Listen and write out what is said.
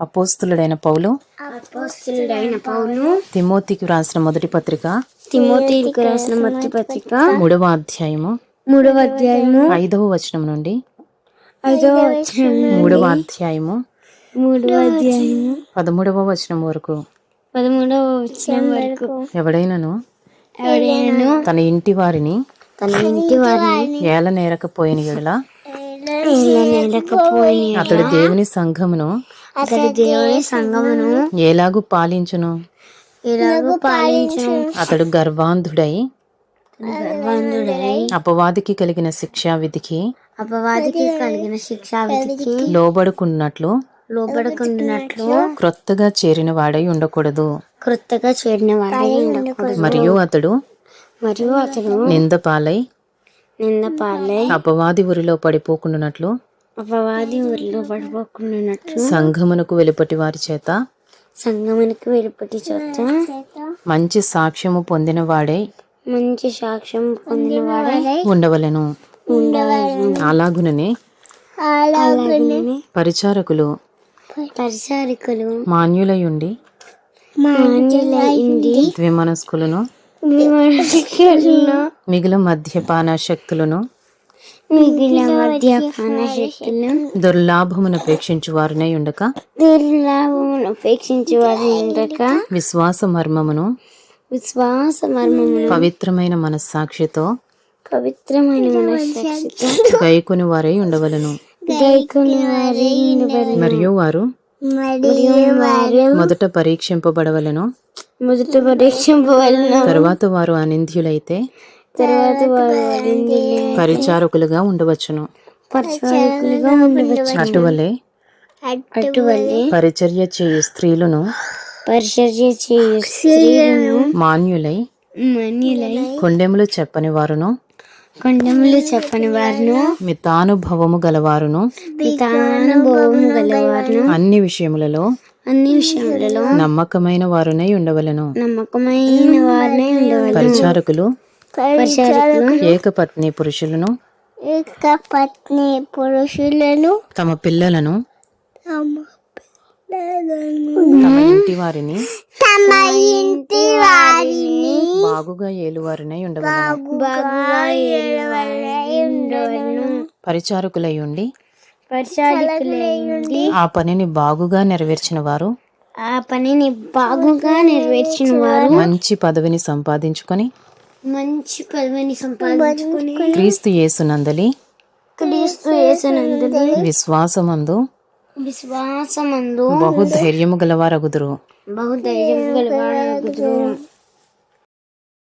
అపోస్తులుడైన పౌలు. అపోస్తులుడైన పౌలు. తిమోతికి వ్రాసిన మొదటి పత్రిక. తిమోతికి రాసిన మొదటి పత్రిక. మూడవ అధ్యాయము. మూడవ అధ్యాయము. ఐదవ వచనం నుండి. ఐదవ వచనం మూడవ అధ్యాయము. మూడవ అధ్యాయము. పదమూడవ వచనం వరకు. పదమూడవ వచనం వరకు. ఎవడైనను? ఎవరైనాను తన ఇంటి వారిని తన ఇంటి వారిని. ఏల నేరకపోయిన ఎడల అతడు దేవుని సంఘమును అతడి దేవుని సంగమును ఏలాగు పాలించును? ఇలాగూ పాలించును? అతడు గర్వాంధుడై గర్వంధుడై అపవాదికి కలిగిన శిక్షా విధికి అపవాదికి కలిగిన శిక్షా విధికి లోబడుకున్నట్లు లోబడుకున్నట్లు క్రొత్తగా చేరిన వాడై ఉండకూడదు. కృతగా చేరిన వాడై ఉండకూడదు. మరియు అతడు మరియు అతడు నింద పాలై నింద పాలై అపవాది ఉరిలో పడిపోకుండానట్లు అపవాది ఊరిలో పడిపోకున్నట్లు సంఘమునకు వెలుపటి వారి చేత సంగమునికి వెలుపటి చోట మంచి సాక్ష్యము పొందిన వాడై మంచి సాక్ష్యం పొందిన వాడై ఉండవలెను. ఉండవలను. అలాగుననే అలాగనే పరిచారకులు పరిచారికలు మాన్యులయుండి మాన్యులైంది ద్విమనస్కులను మిగిలిన మద్యపాన శక్తులను మిగిలిన మద్యపాన శక్తులు దుర్లాభమును అపేక్షించు వారినై ఉండక దుర్లాభమును ఉపేక్షించి వారి ఉండక. విశ్వాస మర్మమును విశ్వాస మర్మమును పవిత్రమైన మనస్సాక్షితో పవిత్రమైన మనస్సాక్షితో. గైకొని వారై ఉండవలను గైకుని వారి ఉండవలెను. మరియు వారు మరియు వారు మొదట పరీక్షింపబడవలను. మొదట పరీక్షింపవలను తరువాత వారు అనింద్యులైతే తర్వాత వారు పరిచారకులుగా ఉండవచ్చును. పరిచారకులుగా ఉండవచ్చు అటువలే అటువలే పరిచర్య చేయు స్త్రీలను పరిచర్య చేయు స్త్రీలను మాన్యులై మన్యులై కొండెములు చెప్పని వారును కొండములు చెప్పని వారును మితానుభవము గలవారును మితానుభవము గలవారును అన్ని విషయములలో అన్ని విషయములలో నమ్మకమైన వారునై ఉండవలను. నమ్మకమైన వారినే ఉండవాలి పరిచారకులు పరిచారకులు ఏకపత్ని పురుషులను ఏక పత్ని పురుషులను తమ పిల్లలను తమ ఇంటి వారిని తమ ఇంటి వారిని బాగుగా ఏలువారినై ఉండవలను. బాగా ఉండవలను. పరిచారకులై ఉండి ఆ పనిని బాగుగా నెరవేర్చిన వారు ఆ పనిని బాగుగా నెరవేర్చిన వారు మంచి పదవిని సంపాదించుకొని మంచి పదవిని సంపాదించుకుని క్రీస్తు యేసునందలి క్రీస్తు యేసునందుని విశ్వాసమందు విశ్వాసమందు బహుధైర్యము గలవారగుదురు. బహుధైర్యం గలవాడు